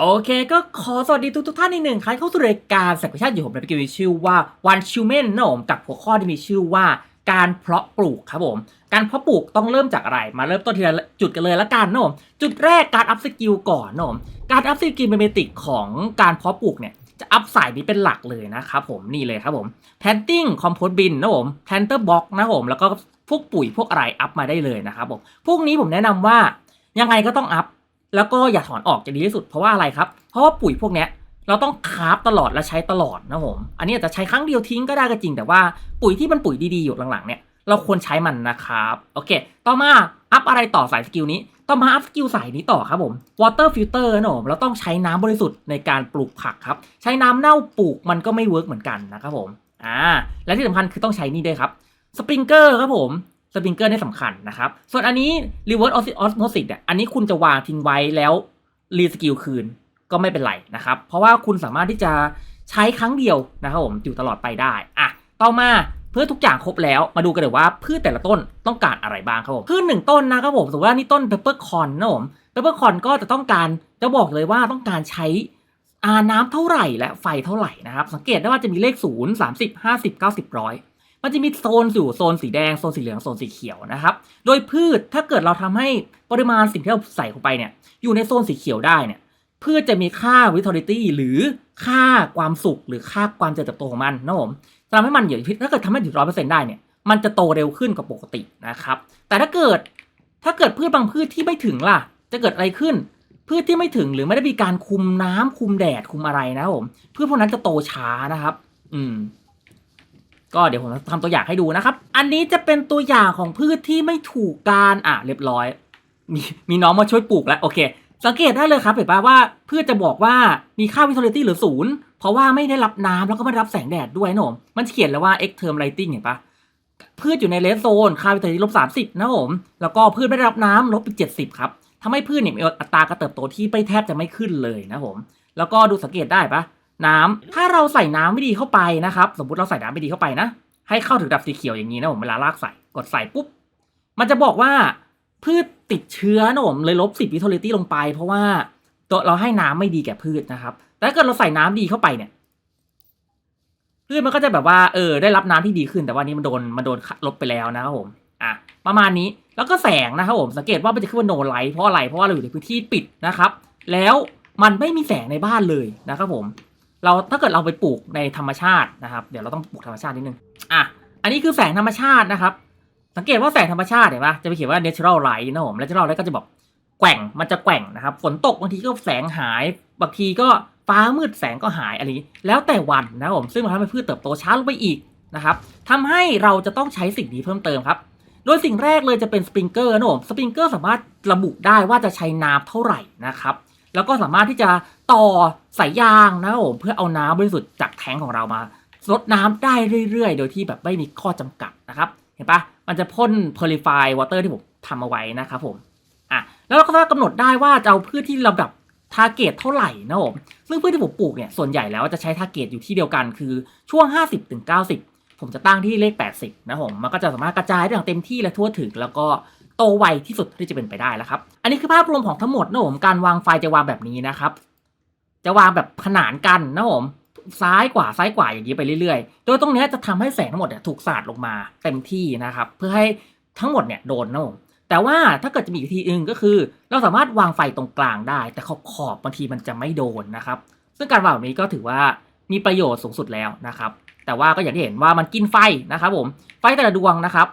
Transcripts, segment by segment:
โอเคก็ขอสวัสดีทุกทุกท่านอีกหนึ่งครั้งเข้าสู่รายการสักชาติอยู่ผมในพิกิวชื่อว่า One Human นะผมกับหัวข้อที่มีชื่อว่าการเพาะปลูกครับผม การเพาะปลูกต้องเริ่มจากอะไร มาเริ่มต้นทีละจุดกันเลยละกันนะผมจุดแรกการอัพสกิลก่อนนะผมการอัพสกิลเป็นเบสิกของการเพาะปลูกเนี่ยจะอัพสายนี้เป็นหลักเลยนะครับผมนี่เลยครับผม planting compost bin นะผม planter box นะผมแล้วก็พวกปุ๋ยพวกอะไรอัพมาได้เลยนะครับผมพวกนี้ผมแนะนำว่ายังไงก็ต้องอัพ แล้วก็อย่าถอนออกจะดีที่สุดเพราะว่าอะไรครับ เพราะว่าปุ๋ยพวกเนี้ยเราต้องคาฟตลอดและใช้ตลอดนะผม อันนี้อาจจะใช้ครั้งเดียวทิ้งก็ได้ก็จริง แต่ว่าปุ๋ยที่มันปุ๋ยดีๆอยู่หลังๆเนี่ยเราควรใช้มันนะครับ โอเค ต่อมาอัพอะไรต่อสายสกิลนี้ ต่อมาอัพสกิลสายนี้ต่อครับผม water filter นะผมเราต้องใช้น้ำบริสุทธิ์ในการปลูกผักครับ ใช้น้ำเน่าปลูกมันก็ไม่เวิร์กเหมือนกันนะครับผม อ่า และที่สำคัญคือต้องใช้นี่ด้วยครับ สปริงเกอร์ครับผม สปริงเกอร์นี่สำคัญนะครับ ส่วนอันนี้ reverse osmosis เนี่ยอันนี้คุณจะวางทิ้งไว้แล้วรีสกิลคืนก็ไม่เป็นไรนะครับ เพราะว่าคุณสามารถที่จะใช้ครั้งเดียวนะครับผมอยู่ตลอดไปได้อะต่อมาเพื่อทุกอย่างครบแล้วมาดูกันเลยว่าพืชแต่ละต้นต้องการอะไรบ้างครับผมพืชหนึ่งต้นนะครับผมสมมติว่านี่ต้นเปเปอร์คอนนะผมเปเปอร์คอนก็จะต้องการจะบอกเลยว่าต้องการใช้อาน้ำเท่าไหร่และไฟเท่าไหร่นะครับ สังเกตได้ว่าจะมีเลข 0 30 50 90ร้อย มันจะมีโซนอยู่โซนสีแดงโซนสีเหลืองโซนสีเขียวนะครับ โดยพืชถ้าเกิดเราทำให้ปริมาณสิ่งที่เราใส่เข้าไปเนี่ยอยู่ในโซนสีเขียวได้เนี่ยพืชจะมีค่า vitality หรือค่าความสุขหรือค่าความเจริญเติบโตของมันนะผมทำให้มันอยู่ถ้าเกิดทำให้ถึงร้อยเปอร์เซ็นต์ได้เนี่ยมันจะโตเร็วขึ้นกว่าปกตินะครับ แต่ถ้าเกิดถ้าเกิดพืชบางพืชที่ไม่ถึงล่ะ จะเกิดอะไรขึ้น พืชที่ไม่ถึงหรือไม่ได้มีการคุมน้ำคุมแดดคุมอะไรนะผมพืชพวกนั้นจะโตช้านะครับ อืม ก็เดี๋ยวผมทำตัวอย่างให้ดูนะครับ อันนี้จะเป็นตัวอย่างของพืชที่ไม่ถูกการอะเรียบร้อย มีมีน้องมาช่วยปลูกแล้วโอเค สังเกตได้เลยครับเห็นปะว่าพืชจะบอกว่ามีค่า vitality หรือศูนย์เพราะว่าไม่ได้รับน้ำแล้วก็ไม่ได้รับแสงแดดด้วยนะผมมันเขียนเลยว่า x term lighting เห็นปะพืชอยู่ในเลสโซนค่า vitality ลบสามสิบนะผม แล้วก็พืชไม่ได้รับน้ำลบอีกเจ็ดสิบครับทำให้พืชเนี่ยมีอัตราการเติบโตที่ไม่แทบจะไม่ขึ้นเลยนะผม แล้วก็ดูสังเกตได้ปะ น้ำถ้าเราใส่น้ำไม่ดีเข้าไปนะครับ สมมติเราใส่น้ำไม่ดีเข้าไปนะ ให้เข้าถึงดับสีเขียวอย่างนี้นะผมเวลาลากใส่กดใส่ปุ๊บ มันจะบอกว่าพืชติดเชื้อนะผมเลยลบสิบวิทอลิตี้ลงไป เพราะว่าตัวเราให้น้ำไม่ดีแก่พืชนะครับ แต่ถ้าเกิดเราใส่น้ำดีเข้าไปเนี่ยพืชมันก็จะแบบว่าเออได้รับน้ำที่ดีขึ้นแต่ว่านี้มันโดนมันโดนลบไปแล้วนะครับผมอะประมาณนี้แล้วก็แสงนะครับผมสังเกตว่ามันจะขึ้นว่าโนไลท์เพราะอะไรเพราะว่าเราอยู่ในพื้นที่ปิดนะครับ แล้วมันไม่มีแสงในบ้านเลยนะครับผม เราถ้าเกิดเราไปปลูกในธรรมชาตินะครับ เดี๋ยวเราต้องปลูกธรรมชาตินิดนึงอะอันนี้คือแสงธรรมชาตินะครับ สังเกตว่าแสงธรรมชาติเห็นปะจะไปเขียนว่า natural light นะผม natural light ก็จะบอกแกว่งมันจะแกว่งนะครับฝนตกบางทีก็แสงหายบางทีก็ฟ้ามืดแสงก็หายอะไรนี้ แล้วแต่วันนะผมซึ่งมันทำให้พืชเติบโตช้าลงไปอีกนะครับทำให้เราจะต้องใช้สิ่งนี้เพิ่มเติมครับโดยสิ่งแรกเลยจะเป็นสปริงเกอร์นะผมสปริงเกอร์สามารถระบุได้ว่าจะใช้น้ำเท่าไหร่นะครับ แล้วก็สามารถที่จะต่อสายยางนะครับผมเพื่อเอาน้ำบริสุทธิ์จากแทงของเรามาลดน้ำได้เรื่อยๆ โดยที่แบบไม่มีข้อจำกัดนะครับ เห็นปะมันจะพ่น purify water ที่ผมทำเอาไว้นะครับผม อะ แล้วเราก็จะกำหนดได้ว่าจะเอาพืชที่ลำดับ target เท่าไหร่นะผม ซึ่งพืชที่ผมปลูกเนี่ย ส่วนใหญ่แล้วจะใช้ target อยู่ที่เดียวกันคือช่วง 50ถึง90 ผมจะตั้งที่เลข 80 นะผม มันก็จะสามารถกระจายได้อย่างเต็มที่และทั่วถึง แล้วก็ โตไวที่สุดที่จะเป็นไปได้แล้วครับ อันนี้คือภาพรวมของทั้งหมดนะผมการวางไฟจะวางแบบนี้นะครับ จะวางแบบขนานกันนะผมซ้ายกว่าซ้ายกว่าอย่างนี้ไปเรื่อยๆ โดยตรงนี้จะทำให้แสงทั้งหมดเนี่ยถูกสาดลงมาเต็มที่นะครับ เพื่อให้ทั้งหมดเนี่ยโดนนะผมแต่ว่าถ้าเกิดจะมีอีกวิธีหนึงก็คือ เราสามารถวางไฟตรงกลางได้ แต่ขอบขอบบางทีมันจะไม่โดนนะครับ ซึ่งการวางแบบนี้ก็ถือว่ามีประโยชน์สูงสุดแล้วนะครับ แต่ว่าก็อย่างที่เห็นว่ามันกินไฟนะครับผมไฟแต่ละดวงนะครับ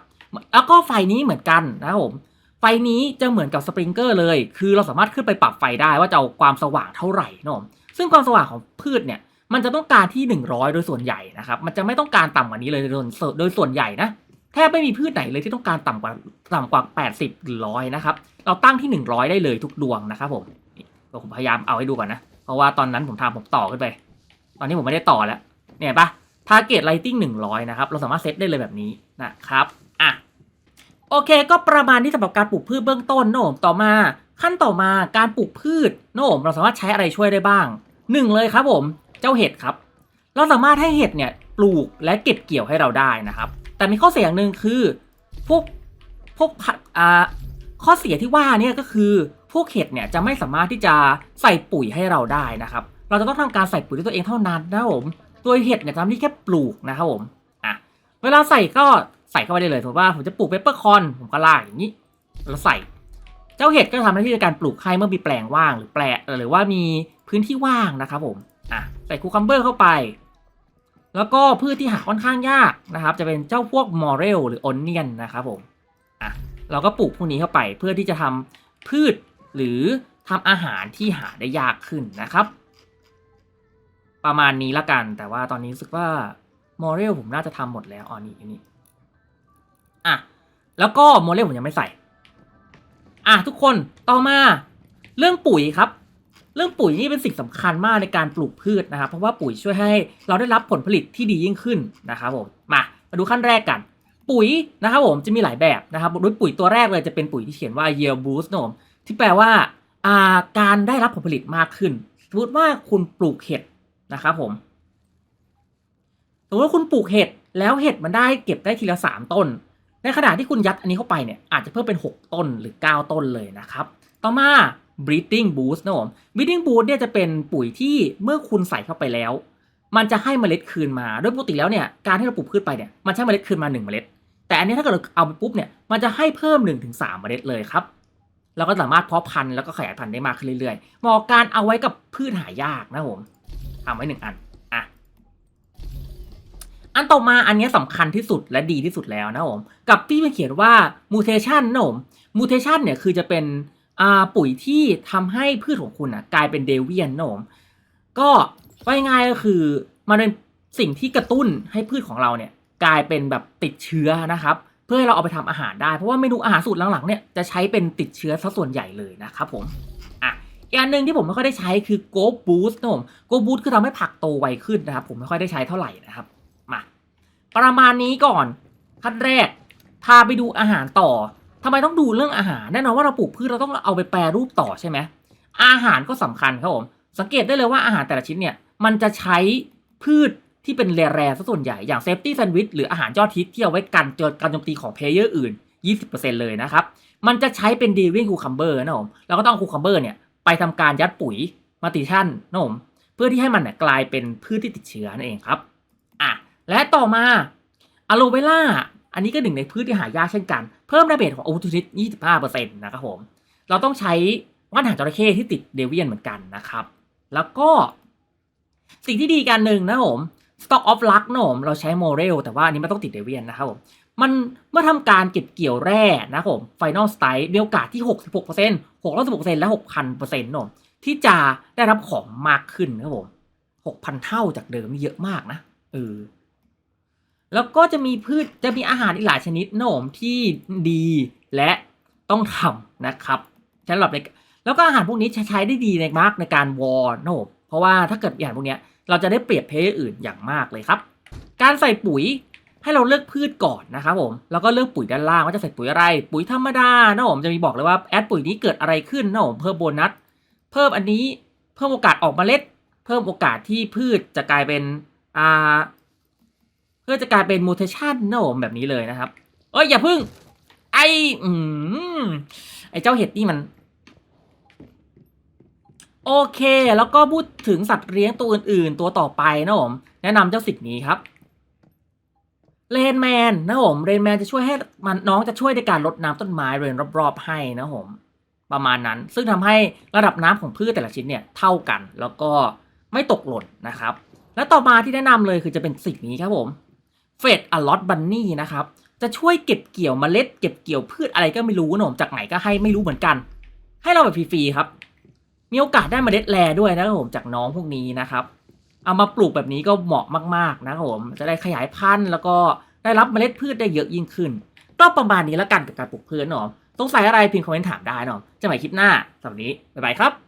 แล้วก็ไฟนี้เหมือนกันนะครับผม ไฟนี้จะเหมือนกับสปริงเกอร์เลย คือเราสามารถขึ้นไปปรับไฟได้ว่าจะเอาความสว่างเท่าไหร่นะผมซึ่งความสว่างของพืชเนี่ย มันจะต้องการที่ 100 โดยส่วนใหญ่นะครับ มันจะไม่ต้องการต่ำกว่านี้เลยโดยโดยส่วนใหญ่นะแทบไม่มีพืชไหนเลยที่ต้องการต่ำกว่าต่ำกว่า 80หรือร้อยนะครับ เราตั้งที่ 100 ได้เลยทุกดวงนะครับผมผมพยายามเอาให้ดูก่อนนะ เพราะว่าตอนนั้นผมทำผมต่อขึ้นไป ตอนนี้ผมไม่ได้ต่อแล้ว เนี่ยเห็นปะ target lighting 100นะครับ เราสามารถเซตได้เลยแบบนี้นะครับ โอเค ก็ประมาณนี้สำหรับการปลูกพืชเบื้องต้นโนมต่อมา ขั้นต่อมาการปลูกพืชโนมเราสามารถใช้อะไรช่วยได้บ้างหนึ่งเลยครับผมเจ้าเห็ดครับ เราสามารถให้เห็ดเนี่ยปลูกและเก็บเกี่ยวให้เราได้นะครับ แต่มีข้อเสียอย่างหนึ่งคือพวกพวกผักอ่าข้อเสียที่ว่าเนี่ยก็คือพวกเห็ดเนี่ยจะไม่สามารถที่จะใส่ปุ๋ยให้เราได้นะครับ เราจะต้องทำการใส่ปุ๋ยด้วยตัวเองเท่านั้นนะครับผม ตัวเห็ดเนี่ยทำที่แค่ปลูกนะครับผมอะเวลาใส่ก็ ใส่เข้าไปได้เลยถือว่าผมจะปลูกเปปเปอร์คอนผมก็ลากอย่างนี้ แล้วใส่ เจ้าเห็ดก็ทำหน้าที่ในการปลูกให้เมื่อมีแปลงว่างหรือแปลหรือว่ามีพื้นที่ว่างนะครับผมอะใส่คูคัมเบอร์เข้าไป แล้วก็พืชที่หาค่อนข้างยากนะครับ จะเป็นเจ้าพวกมอเรลหรือออนเนียนนะครับผมอะเราก็ปลูกพวกนี้เข้าไปเพื่อที่จะทำพืชหรือทำอาหารที่หาได้ยากขึ้นนะครับ ประมาณนี้ละกัน แต่ว่าตอนนี้รู้สึกว่ามอเรลผมน่าจะทำหมดแล้วอ๋อนี่นนี้ อะ แล้วก็โมเรลผมยังไม่ใส่ อะทุกคนต่อมาเรื่องปุ๋ยครับ เรื่องปุ๋ยนี่เป็นสิ่งสำคัญมากในการปลูกพืชนะครับ เพราะว่าปุ๋ยช่วยให้เราได้รับผลผลิตที่ดียิ่งขึ้นนะครับผมมามาดูขั้นแรกกัน ปุ๋ยนะครับผมจะมีหลายแบบนะครับโดยปุ๋ยตัวแรกเลยจะเป็นปุ๋ยที่เขียนว่า yield boost นะผมที่แปลว่าอ่าการได้รับผลผลิตมากขึ้นสมมติว่าคุณปลูกเห็ดนะครับผมสมมติว่าคุณปลูกเห็ดแล้วเห็ดมันได้เก็บได้ทีละสามต้น ในขณะที่คุณยัดอันนี้เข้าไปเนี่ยอาจจะเพิ่มเป็น 6 ต้นหรือ 9 ต้นเลยนะครับ ต่อมา breeding boost นะผม breeding boost เนี่ยจะเป็นปุ๋ยที่เมื่อคุณใส่เข้าไปแล้ว มันจะให้เมล็ดคืนมา โดยปกติแล้วเนี่ยการที่เราปลูกพืชไปเนี่ยมันใช้เมล็ดคืนมา 1 เมล็ด แต่อันนี้ถ้าเกิดเราเอาไปปุ๊บเนี่ยมันจะให้เพิ่ม 1-3 เมล็ดเลยครับเราก็สามารถเพาะพันธุ์แล้วก็ขยายพันธุ์ได้มากขึ้นเรื่อยๆเหมาะกับการเอาไว้กับพืชหายากนะผมทำไว้หนึ่งอัน อันต่อมาอันนี้สำคัญที่สุดและดีที่สุดแล้วนะผมกับที่มันเขียนว่า mutation นะผม mutation เนี่ยคือจะเป็นปุ๋ยที่ทำให้พืชของคุณอะกลายเป็นเดเวียนนะผมก็ว่าง่ายๆก็คือมันเป็นสิ่งที่กระตุ้นให้พืชของเราเนี่ยกลายเป็นแบบติดเชื้อนะครับ เพื่อให้เราเอาไปทำอาหารได้ เพราะว่าเมนูอาหารสูตรหลังๆเนี่ยจะใช้เป็นติดเชื้อซะส่วนใหญ่เลยนะครับผมอะอีกอันหนึ่งที่ผมไม่ค่อยได้ใช้คือ Go Boost นะผม Go Boost คือทำให้ผักโตไวขึ้นนะครับ ผมไม่ค่อยได้ใช้เท่าไหร่นะครับ ประมาณนี้ก่อนขั้นแรก พาไปดูอาหารต่อทำไมต้องดูเรื่องอาหารแน่นอนว่าเราปลูกพืชเราต้องเอาไปแปรรูปต่อใช่ไหมอาหารก็สำคัญครับผมสังเกตได้เลยว่าอาหารแต่ละชิ้นเนี่ยมันจะใช้พืชที่เป็นแร่ๆซะส่วนใหญ่อย่างเซฟตี้แซนด์วิชหรืออาหารยอดฮิตที่เอาไว้กันเจอการโจมตีของเพลเยอร์อื่น 20%เลยนะครับ มันจะใช้เป็นดีวิ่งคูคัมเบอร์นะผมแล้วก็ต้องคูคัมเบอร์เนี่ยไปทำการยัดปุ๋ยมาติชั่นนะผมเพื่อที่ให้มันเนี่ยกลายเป็นพืชที่ติดเชื้อนั่นเองครับอะ และต่อมาอะโลเวล่าอันนี้ก็หนึ่งในพืชที่หายากเช่นกัน เพิ่มดาเมจของโอทูนิต25%นะครับผม เราต้องใช้ว่านหางจระเข้ที่ติดเดเวียนเหมือนกันนะครับ แล้วก็ สิ่งที่ดีการหนึ่งนะผม Stock of Luck นะผม เราใช้โมเรลแต่ว่าอันนี้ไม่ต้องติดเดเวียนนะครับผม มันเมื่อทำการเก็บเกี่ยวแร่นะครับผม Final Strike มีโอกาสที่ 66% 616%และ 6,000%นะผมที่จะได้รับของมากขึ้นนะครับผม 6,000 เท่าจากเดิมนี่เยอะมากนะเออ แล้วก็จะมีพืชจะมีอาหารอีกหลายชนิดน้มที่ดีและต้องทำนะครับสำหรับในแล้วก็อาหารพวกนี้ใช้ได้ดีในมากในการวอร์น้มเพราะว่าถ้าเกิดอาหารพวกนี้เราจะได้เปรียบเพลย์อื่นอย่างมากเลยครับ การใส่ปุ๋ยให้เราเลือกพืชก่อนนะครับผมแล้วก็เลือกปุ๋ยด้านล่างว่าจะใส่ปุ๋ยอะไร ปุ๋ยธรรมดานะผมจะมีบอกเลยว่าแอดปุ๋ยนี้เกิดอะไรขึ้นนะผมเพิ่มโบนัสเพิ่มอันนี้เพิ่มโอกาสออกเมล็ด เพิ่มโอกาสที่พืชจะกลายเป็นอ่า เพื่อจะกลายเป็นมูเทชันนะผมแบบนี้เลยนะครับ เอ้ยอย่าพึ่ง ไออืมไอเจ้าเห็ดนี่มัน โอเค แล้วก็พูดถึงสัตว์เลี้ยงตัวอื่น ๆ ตัวต่อไปนะผมแนะนำเจ้าสิ่งนี้ครับเรนแมนนะผมเรนแมนจะช่วยให้มันน้องจะช่วยในการลดน้ำต้นไม้เรนรอบๆให้นะผมประมาณนั้น ซึ่งทำให้ระดับน้ำของพืชแต่ละชิ้นเนี่ยเท่ากัน แล้วก็ไม่ตกหล่นนะครับ และต่อมาที่แนะนำเลยคือจะเป็นสิ่งนี้ครับผม เฟดอลอตบันนี่นะครับจะช่วยเก็บเกี่ยวเมล็ดเก็บเกี่ยวพืชอะไรก็ไม่รู้นะผมจากไหนก็ให้ไม่รู้เหมือนกัน ให้เราแบบฟรีๆครับ มีโอกาสได้เมล็ดแรด้วยนะครับผมจากน้องพวกนี้นะครับ เอามาปลูกแบบนี้ก็เหมาะมากๆนะครับผมจะได้ขยายพันธุ์แล้วก็ได้รับเมล็ดพืชได้เยอะยิ่งขึ้น ก็ประมาณนี้แล้วกันกับการปลูกพืชเนาะสงสัยอะไรพิมพ์คอมเมนต์ถามได้เนาะจะใหม่คลิปหน้าสำหรับวันนี้บ๊ายบายครับ